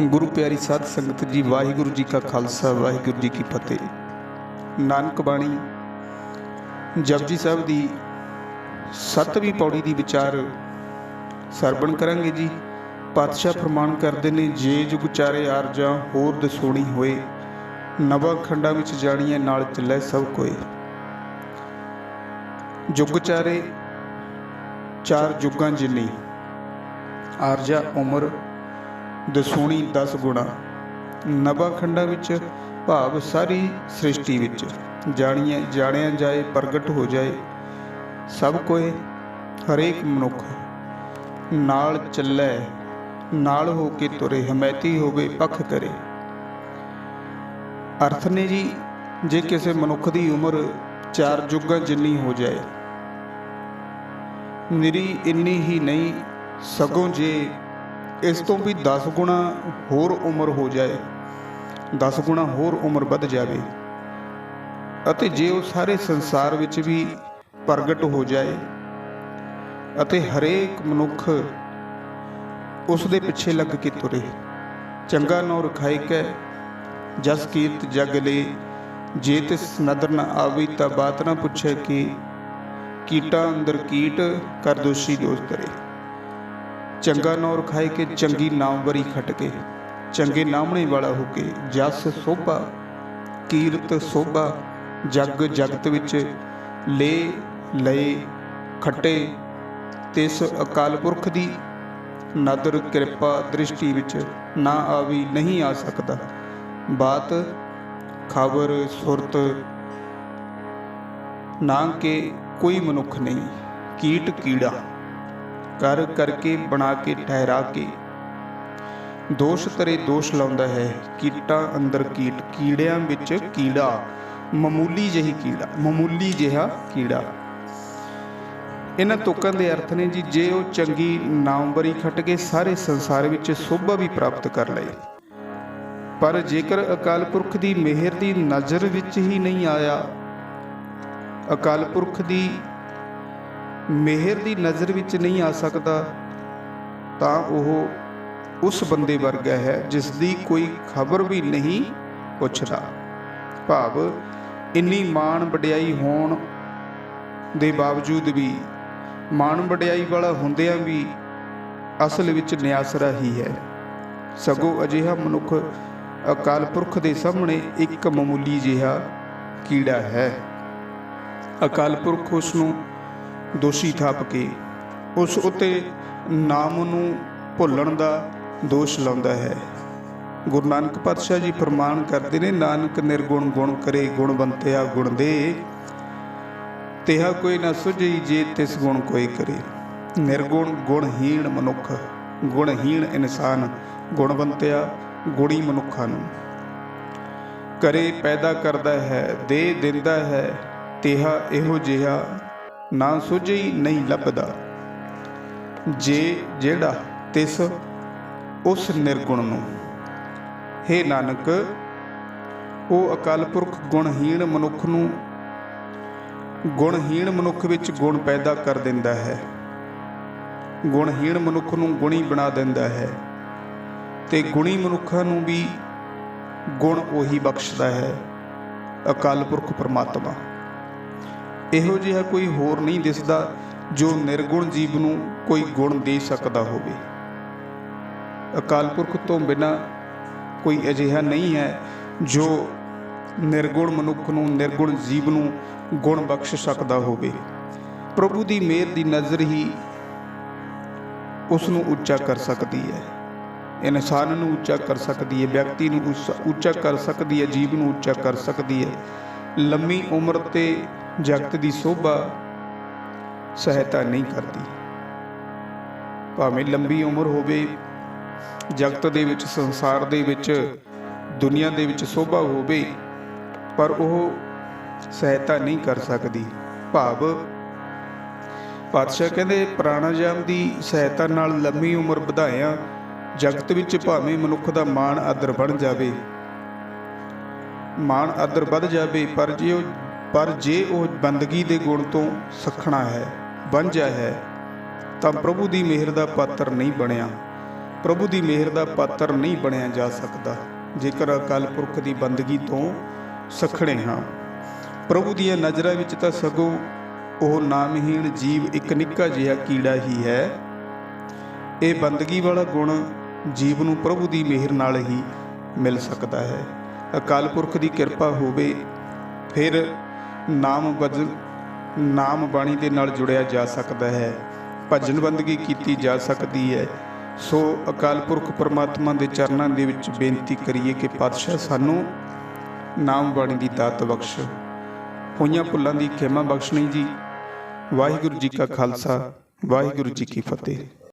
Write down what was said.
ਗੁਰੂ ਪਿਆਰੀ ਸਾਧ ਸੰਗਤ ਜੀ, ਵਾਹਿਗੁਰੂ ਜੀ ਕਾ ਖਾਲਸਾ, ਵਾਹਿਗੁਰੂ ਜੀ ਕੀ ਫਤਿਹ। ਨਾਨਕ ਬਾਣੀ ਜਪਜੀ ਸਾਹਿਬ ਦੀ 7ਵੀਂ ਪੌੜੀ ਦੀ ਵਿਚਾਰ ਸਰਵਣ ਕਰਾਂਗੇ ਜੀ। ਪਾਤਸ਼ਾਹ ਫਰਮਾਨ ਕਰਦੇ ਨੇ, ਜੇ ਜੁਗ ਚਾਰੇ ਆਰਜਾਂ ਹੋਰ ਦਸੋਣੀ ਹੋਏ, ਨਵਾਂ ਖੰਡਾਂ ਵਿੱਚ ਜਾਣੀਏ ਨਾਲ ਚੱਲੇ ਸਭ ਕੋਏ। ਜੁਗ ਚਾਰੇ ਚਾਰ ਜੁਗਾਂ ਜਿੰਨੀ, ਆਰਜਾ, ਉਮਰ ਦਸੂਣੀ 10 ਗੁਣਾ। ਨਵਾਂ ਖੰਡਾਂ ਵਿੱਚ ਭਾਵ ਸਾਰੀ ਸ੍ਰਿਸ਼ਟੀ ਵਿੱਚ। ਜਾਣੀਏ ਜਾਣਿਆ ਜਾਏ, ਪ੍ਰਗਟ ਹੋ ਜਾਏ। ਸਭ ਕੋਏ ਹਰੇਕ ਮਨੁੱਖ ਨਾਲ ਚੱਲੇ, ਨਾਲ ਹੋ ਕੇ ਤੁਰੇ, ਹਮੈਤੀ ਹੋਵੇ, ਪੱਖ ਕਰੇ। ਅਰਥ ਨੇ ਜੀ, ਜੇ ਕਿਸੇ ਮਨੁੱਖ ਦੀ ਉਮਰ ਚਾਰ ਜੁਗਾਂ ਜਿੰਨੀ ਹੋ ਜਾਏ, ਨਿਰੀ ਇੰਨੀ ਹੀ ਨਹੀਂ, ਸਗੋਂ ਜੇ ਇਸ ਤੋਂ ਵੀ 10 ਗੁਣਾ ਹੋਰ ਉਮਰ ਹੋ ਜਾਏ 10 ਗੁਣਾ ਹੋਰ ਉਮਰ ਵੱਧ ਜਾਵੇ ਅਤੇ ਜੇ ਉਹ ਸਾਰੇ ਸੰਸਾਰ ਵਿੱਚ ਵੀ ਪ੍ਰਗਟ ਹੋ ਜਾਏ ਅਤੇ ਹਰੇਕ ਮਨੁੱਖ ਉਸ ਦੇ ਪਿੱਛੇ ਲੱਗ ਕੇ ਤੁਰੇ, ਚੰਗਾ ਨੌ ਰਖਾਈ ਕੈ ਜਸ ਕੀਰਤ ਜਗ ਲੇ, ਜੇ ਤਿਸ ਨਦਰ ਨ ਆਵੀ ਤਾਂ ਬਾਤ ਨਾ ਪੁੱਛੇ ਕਿ, ਕੀਟਾਂ ਅੰਦਰ ਕੀਟ ਕਰ ਦੋਸ਼ੀ ਦੋਸ਼ ਕਰੇ ਚੰਗਾ ਨੌਰ ਖਾਏ ਕੇ ਚੰਗੀ ਨਾਮਵਰੀ ਖਟ ਕੇ ਚੰਗੇ ਨਾਮਣੇ ਵਾਲਾ ਹੋ ਕੇ ਜਸ ਸੋਭਾ, ਕੀਰਤ ਸੋਭਾ, ਜਗ ਜਗਤ ਵਿੱਚ ਲੈ, ਲਏ, ਖੱਟੇ, ਤਿਸ ਅਕਾਲ ਪੁਰਖ ਦੀ ਨਦਰ ਕਿਰਪਾ ਦ੍ਰਿਸ਼ਟੀ ਵਿੱਚ ਨਾ ਆਵੀ ਨਹੀਂ ਆ ਸਕਦਾ। ਬਾਤ, ਖਬਰ, ਸੁਰਤ, ਨਾ ਕਿ ਕੋਈ ਮਨੁੱਖ ਨਹੀਂ, ਕੀਟ ਕੀੜਾ। ਕਰ ਕਰਕੇ ਬਣਾ ਕੇ ਠਹਿਰਾ ਕੇ। ਦੋਸ਼ ਤਰੇ ਦੋਸ਼ ਲਾਉਂਦਾ ਹੈ। ਕੀਟਾਂ ਅੰਦਰ ਕੀਟ, ਕੀੜਿਆਂ ਵਿੱਚ ਕੀੜਾ। ਮਾਮੂਲੀ ਜਿਹੀ ਕੀੜਾ, ਮਾਮੂਲੀ ਜਿਹਾ ਕੀੜਾ। ਇਹਨਾਂ ਤੁਕਾਂ ਦੇ ਅਰਥ ਨੇ ਜੀ, ਜੇ ਉਹ ਚੰਗੀ ਨਾਮਵਰੀ ਖੱਟ ਕੇ ਸਾਰੇ ਸੰਸਾਰ ਵਿੱਚ ਸੋਭਾ ਵੀ ਪ੍ਰਾਪਤ ਕਰ ਲਏ। ਪਰ ਜੇਕਰ ਅਕਾਲ ਪੁਰਖ ਦੀ ਮਿਹਰ ਦੀ ਨਜ਼ਰ ਵਿੱਚ ਹੀ ਨਹੀਂ ਆਇਆ, ਅਕਾਲ ਪੁਰਖ ਦੀ ਮਿਹਰ ਦੀ ਨਜ਼ਰ ਵਿੱਚ ਨਹੀਂ ਆ ਸਕਦਾ, ਤਾਂ ਉਹ ਉਸ ਬੰਦੇ ਵਰਗਾ ਹੈ ਜਿਸ ਦੀ ਕੋਈ ਖਬਰ ਵੀ ਨਹੀਂ ਪੁੱਛਦਾ। ਭਾਵ ਇੰਨੀ ਮਾਣ ਵਡਿਆਈ ਹੋਣ ਦੇ ਬਾਵਜੂਦ ਵੀ, ਮਾਣ ਵਡਿਆਈ ਵਾਲਾ ਹੁੰਦਿਆਂ ਵੀ ਅਸਲ ਵਿੱਚ ਨਿਆਸਰਾ ਹੀ ਹੈ। ਸਗੋਂ ਅਜਿਹਾ ਮਨੁੱਖ ਅਕਾਲ ਪੁਰਖ ਦੇ ਸਾਹਮਣੇ ਇੱਕ ਮਾਮੂਲੀ ਜਿਹਾ ਕੀੜਾ ਹੈ। ਅਕਾਲ ਪੁਰਖ ਉਸ ਨੂੰ ਦੋਸ਼ੀ ਥਾਪ ਕੇ ਉਸ ਉਤੇ ਨਾਮ ਨੂੰ ਭੁੱਲਣ ਦਾ ਦੋਸ਼ ਲਾਉਂਦਾ ਹੈ। ਗੁਰੂ ਨਾਨਕ ਪਾਤਸ਼ਾਹ ਜੀ ਫਰਮਾਨ ਕਰਦੇ ਨੇ, ਨਾਨਕ ਨਿਰਗੁਣ ਗੁਣ ਕਰੇ ਗੁਣਵੰਤਿਆ ਗੁਣ ਦੇ। ਤਿਹਾ ਕੋਈ ਨਾ ਸੁਝਈ ਜੇ ਤਿਸ ਗੁਣ ਕੋਈ ਕਰੇ। ਨਿਰਗੁਣ ਗੁਣਹੀਣ ਮਨੁੱਖ, ਗੁਣਹੀਣ ਇਨਸਾਨ ਗੁਣਵੰਤਿਆ ਗੁਣੀ ਮਨੁੱਖਾਂ ਨੂੰ। ਕਰੇ ਪੈਦਾ ਕਰਦਾ ਹੈ, ਦੇ ਦਿੰਦਾ ਹੈ, ਤਿਹਾ ਇਹੋ ਜਿਹਾ ਨਾ ਸੁਝਈ ਨਹੀਂ ਲੱਭਦਾ। ਜੇ ਜਿਹੜਾ ਤਿਸ ਉਸ ਨਿਰਗੁਣ ਨੂੰ, ਹੇ ਨਾਨਕ, ਉਹ ਅਕਾਲ ਪੁਰਖ ਗੁਣਹੀਣ ਮਨੁੱਖ ਨੂੰ, ਗੁਣਹੀਣ ਮਨੁੱਖ ਵਿੱਚ ਗੁਣ ਪੈਦਾ ਕਰ ਦਿੰਦਾ ਹੈ। ਗੁਣਹੀਣ ਮਨੁੱਖ ਨੂੰ ਗੁਣੀ ਬਣਾ ਦਿੰਦਾ ਹੈ ਤੇ ਗੁਣੀ ਮਨੁੱਖਾਂ ਨੂੰ ਵੀ ਗੁਣ ਉਹੀ ਬਖਸ਼ਦਾ ਹੈ ਅਕਾਲ ਪੁਰਖ ਪਰਮਾਤਮਾ। ਇਹੋ ਜਿਹਾ ਕੋਈ ਹੋਰ ਨਹੀਂ ਦਿਸਦਾ ਜੋ ਨਿਰਗੁਣ ਜੀਵ ਨੂੰ ਕੋਈ ਗੁਣ ਦੇ ਸਕਦਾ ਹੋਵੇ। ਅਕਾਲ ਪੁਰਖ ਤੋਂ ਬਿਨਾ ਕੋਈ ਅਜਿਹਾ ਨਹੀਂ ਹੈ ਜੋ ਨਿਰਗੁਣ ਮਨੁੱਖ ਨੂੰ, ਨਿਰਗੁਣ ਜੀਵ ਨੂੰ ਗੁਣ ਬਖਸ਼ ਸਕਦਾ ਹੋਵੇ। ਪ੍ਰਭੂ ਦੀ ਮਿਹਰ ਦੀ ਨਜ਼ਰ ਹੀ ਉਸ ਨੂੰ ਉੱਚਾ ਕਰ ਸਕਦੀ ਹੈ। ਇਨਸਾਨ ਨੂੰ ਉੱਚਾ ਕਰ ਸਕਦੀ ਹੈ, ਵਿਅਕਤੀ ਨੂੰ ਉਸ- ਉੱਚਾ ਕਰ ਸਕਦੀ ਹੈ, ਜੀਵ ਨੂੰ ਉੱਚਾ ਕਰ ਸਕਦੀ ਹੈ। ਲੰਮੀ ਉਮਰ ਤੇ ਜਗਤ ਦੀ ਸੋਭਾ ਸਹਾਇਤਾ ਨਹੀਂ ਕਰਦੀ। ਭਾਵੇਂ ਲੰਬੀ ਉਮਰ ਹੋਵੇ, ਜਗਤ ਦੇ ਵਿੱਚ, ਸੰਸਾਰ ਦੇ ਵਿੱਚ, ਦੁਨੀਆ ਦੇ ਵਿੱਚ ਸੋਭਾ ਹੋਵੇ, ਪਰ ਉਹ ਸਹਾਇਤਾ ਨਹੀਂ ਕਰ ਸਕਦੀ। ਭਾਵ, ਪਾਤਸ਼ਾਹ ਕਹਿੰਦੇ, ਪ੍ਰਾਣਾਯਾਮ ਦੀ ਸਹਾਇਤਾ ਨਾਲ ਲੰਮੀ ਉਮਰ ਵਧਾਇਆ, ਜਗਤ ਵਿੱਚ ਭਾਵੇਂ ਮਨੁੱਖ ਦਾ ਮਾਣ ਆਦਰ ਬਣ ਜਾਵੇ। ਮਾਣ ਆਦਰ ਵੱਧ ਜਾਵੇ, ਪਰ ਜੇ ਉਹ ਪਰ ਜੇ ਉਹ ਬੰਦਗੀ ਦੇ ਗੁਣ ਤੋਂ ਸਖਣਾ ਹੈ ਵਾਂਝਾ ਹੈ, ਤਾਂ ਪ੍ਰਭੂ ਦੀ ਮਿਹਰ ਦਾ ਪਾਤਰ ਨਹੀਂ ਬਣਿਆ। ਪ੍ਰਭੂ ਦੀ ਮਿਹਰ ਦਾ ਪਾਤਰ ਨਹੀਂ ਬਣਿਆ ਜਾ ਸਕਦਾ, ਜੇਕਰ ਅਕਾਲ ਪੁਰਖ ਦੀ ਬੰਦਗੀ ਤੋਂ ਸਖਣੇ ਹਾਂ। ਪ੍ਰਭੂ ਦੀਆਂ ਨਜ਼ਰਾਂ ਵਿੱਚ ਤਾਂ ਸਗੋਂ ਉਹ ਨਾਮਹੀਣ ਜੀਵ ਇੱਕ ਨਿੱਕਾ ਜਿਹਾ ਕੀੜਾ ਹੀ ਹੈ। ਇਹ ਬੰਦਗੀ ਵਾਲਾ ਗੁਣ ਜੀਵ ਨੂੰ ਪ੍ਰਭੂ ਦੀ ਮਿਹਰ ਨਾਲ ਹੀ ਮਿਲ ਸਕਦਾ ਹੈ। ਅਕਾਲ ਪੁਰਖ ਦੀ ਕਿਰਪਾ ਹੋਵੇ, ਫਿਰ ਨਾਮ ਭਜਨ ਨਾਮ ਬਾਣੀ ਦੇ ਨਾਲ ਜੁੜਿਆ ਜਾ ਸਕਦਾ ਹੈ। ਭਜਨ ਬੰਦਗੀ ਕੀਤੀ ਜਾ ਸਕਦੀ ਹੈ। ਸੋ ਅਕਾਲ ਪੁਰਖ ਪਰਮਾਤਮਾ ਦੇ ਚਰਨਾਂ ਦੇ ਵਿੱਚ ਬੇਨਤੀ ਕਰੀਏ ਕਿ ਪਾਤਸ਼ਾਹ ਸਾਨੂੰ ਨਾਮ ਬਾਣੀ ਦੀ ਦਾਤ ਬਖਸ਼। ਹੋਈਆਂ ਭੁੱਲਾਂ ਦੀ ਖਿਮਾ ਬਖਸ਼ਣੀ ਜੀ। ਵਾਹਿਗੁਰੂ ਜੀ ਕਾ ਖਾਲਸਾ, ਵਾਹਿਗੁਰੂ ਜੀ ਕੀ ਫਤਿਹ।